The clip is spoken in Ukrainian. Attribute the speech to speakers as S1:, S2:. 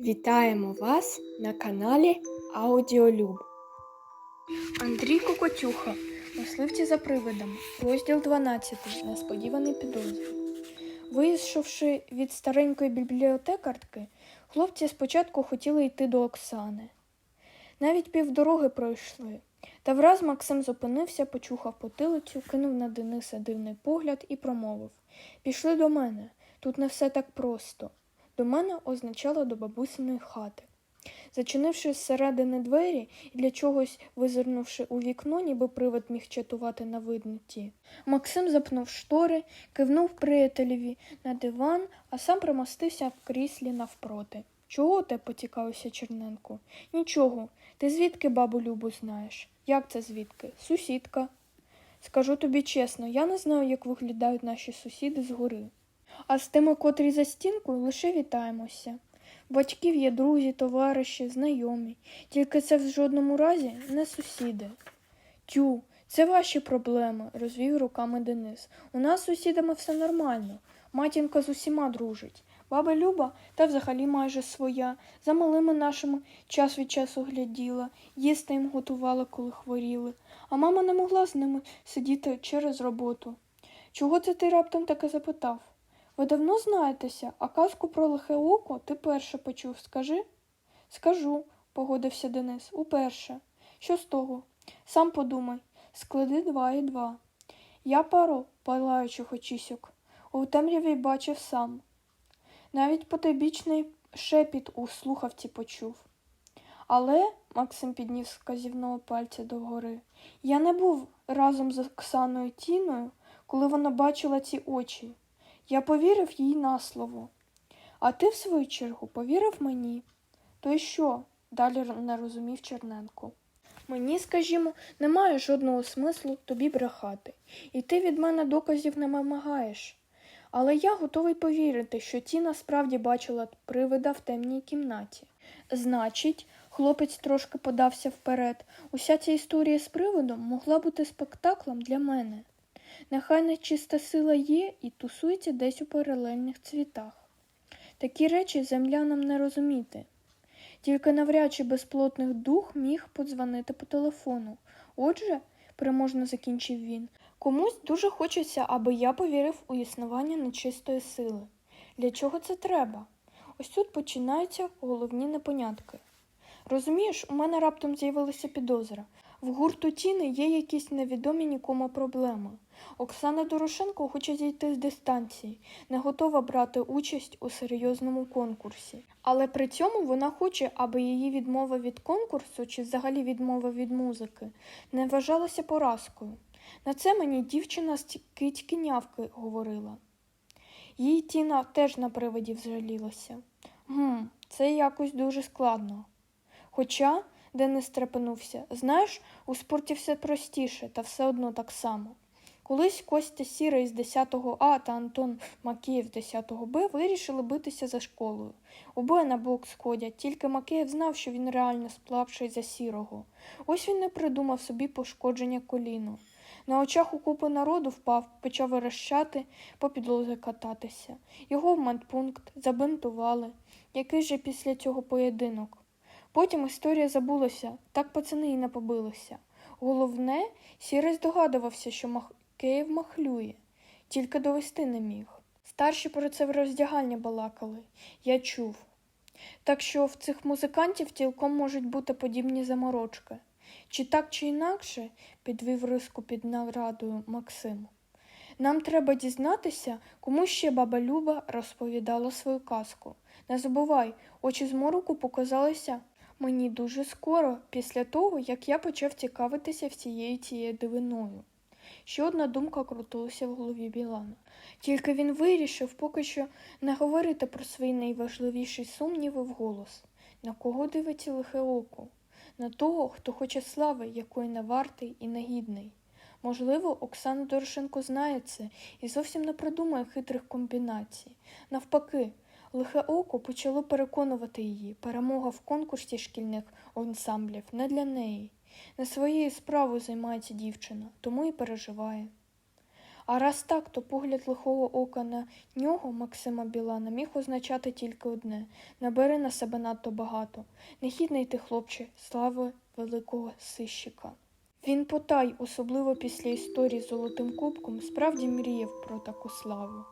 S1: Вітаємо вас на каналі Аудіолюб. Андрій Кокотюха. Мисливці за привидами. Розділ 12. Несподіваний підозр. Вийшовши від старенької бібліотекарки, хлопці спочатку хотіли йти до Оксани. Навіть півдороги пройшли. Та враз Максим зупинився, почухав потилицю, кинув на Дениса дивний погляд і промовив Пішли до мене. Тут не все так просто. До мене означало до бабусиної хати. Зачинивши зсередини двері і для чогось визирнувши у вікно, ніби привид міг чатувати на видноті, Максим запнув штори, кивнув приятелеві на диван, а сам примостився в кріслі навпроти. Чого те поцікавився Черненко? Нічого. Ти звідки бабу Любу знаєш? Як це звідки? Сусідка. Скажу тобі чесно, я не знаю, як виглядають наші сусіди згори. А з тими, котрі за стінкою, лише вітаємося. Батьків є друзі, товариші, знайомі, тільки це в жодному разі не сусіди. Тю, це ваші проблеми, розвів руками Денис. У нас з сусідами все нормально. Матінка з усіма дружить. Баба Люба та взагалі майже своя. За малими нашими час від часу гляділа, їсти їм готувала, коли хворіли. А мама не могла з ними сидіти через роботу. Чого це ти раптом таке запитав? Ви давно знаєтеся, а казку про лихе око ти перше почув, скажи? Скажу, погодився Денис, уперше. Що з того? Сам подумай, склади два і два. Я пару палаючих очісок, у темряві бачив сам. Навіть потойбічний шепіт у слухавці почув. Але, Максим підніс вказівного пальця догори, я не був разом з Оксаною Тіною, коли вона бачила ці очі. Я повірив їй на слово. А ти, в свою чергу, повірив мені. То й що? далі не розумів Черненко. Мені, скажімо, немає жодного смислу тобі брехати, і ти від мене доказів не вимагаєш. Але я готовий повірити, що Тіна справді бачила привида в темній кімнаті. Значить, хлопець трошки подався вперед, уся ця історія з привидом могла бути спектаклем для мене. Нехай нечиста сила є і тусується десь у паралельних цвітах. Такі речі землянам не розуміти. Тільки навряд чи безплотних дух міг подзвонити по телефону. Отже, переможно закінчив він, комусь дуже хочеться, аби я повірив у існування нечистої сили. Для чого це треба? Ось тут починаються головні непонятки. Розумієш, у мене раптом з'явилася підозра. В гурту Тіни є якісь невідомі нікому проблеми. Оксана Дорошенко хоче зійти з дистанції, не готова брати участь у серйозному конкурсі. Але при цьому вона хоче, аби її відмова від конкурсу чи взагалі відмова від музики не вважалася поразкою. На це мені дівчина з китькинявки говорила. Їй Тіна теж на привидів зжалілася. Гм, це якось дуже складно. Хоча, Денис стрепенувся, знаєш, у спорті все простіше, та все одно так само. Колись Костя Сірий з 10 А та Антон Макеєв з 10 Б вирішили битися за школою. Обоє на бок сходять, тільки Макеєв знав, що він реально сплавший за сірого. Ось він не придумав собі пошкодження коліну. На очах у купи народу впав, почав верещати, по підлозі кататися. Його в медпункт забинтували. Який же після цього поєдинок? Потім історія забулася, так пацани і не побилися. Головне, Сірий здогадувався, що Макеєв махлює, тільки довести не міг. Старші про це в роздягальні балакали, я чув. Так що в цих музикантів цілком можуть бути подібні заморочки. Чи так, чи інакше, підвів риску під нарадою Максим. Нам треба дізнатися, кому ще баба Люба розповідала свою казку. Не забувай, очі з мороку показалися мені дуже скоро, після того, як я почав цікавитися всією цією дивиною. Ще одна думка крутилася в голові Білана. Тільки він вирішив поки що не говорити про свої найважливіші сумніви вголос. На кого дивиться лихе око? На того, хто хоче слави, якої не вартий і негідний. Можливо, Оксана Дорошенко знає це і зовсім не придумає хитрих комбінацій. Навпаки, лихе око почало переконувати її, перемога в конкурсі шкільних ансамблів не для неї. Не своєю справою займається дівчина, тому і переживає. А раз так, то погляд лихого ока на нього, Максима Білана, міг означати тільки одне не бери на себе надто багато. Нехідний ти, хлопче, слави великого сищика. Він потай, особливо після історії з золотим кубком, справді мріяв про таку славу.